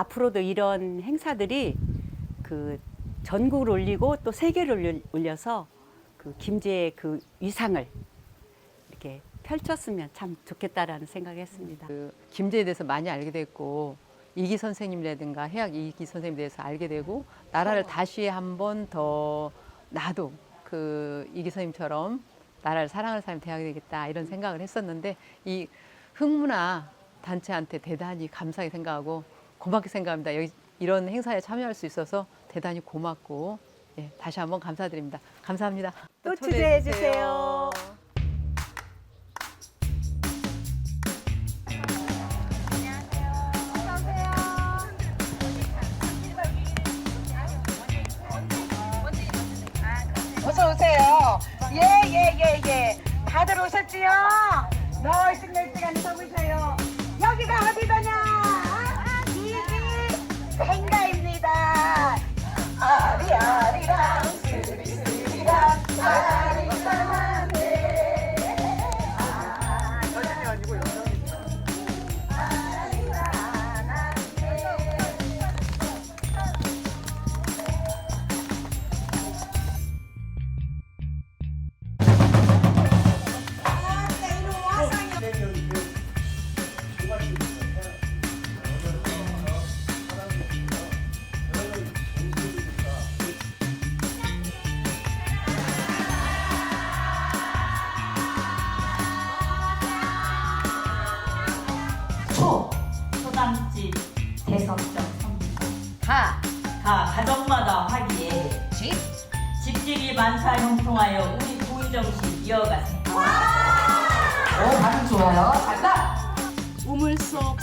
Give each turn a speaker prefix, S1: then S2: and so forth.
S1: 앞으로도 이런 행사들이 그 전국을 올리고 또 세계를 올려- 올려서 그 김제의 그 위상을 이렇게 펼쳤으면 참 좋겠다라는 생각했습니다.
S2: 그 김제에 대해서 많이 알게 됐고 이기 선생님이라든가 해학 이기 선생님에 대해서 알게 되고 나라를 다시 한 번 더 나도 그 이기 선생님처럼 나라를 사랑하는 사람이 되어야 되겠다 이런 생각을 했었는데 이 흥문화 단체한테 대단히 감사하게 생각하고 고맙게 생각합니다. 여기 이런 행사에 참여할 수 있어서 대단히 고맙고 예, 다시 한번 감사드립니다. 감사합니다.
S1: 또 초대해 주세요.
S3: 어서 오세요. 예, 예, 예, 예. 다들 오셨지요? 널찍 널찍한 서보셔요.
S4: 초 소담집 대성적
S3: 가,
S4: 가 가정마다 화기에
S3: 집.
S4: 집집이 만사 형통하여 우리 도의정신 이어가세
S3: 오, 반응 좋아요. 잘다.
S5: 우물
S4: 속아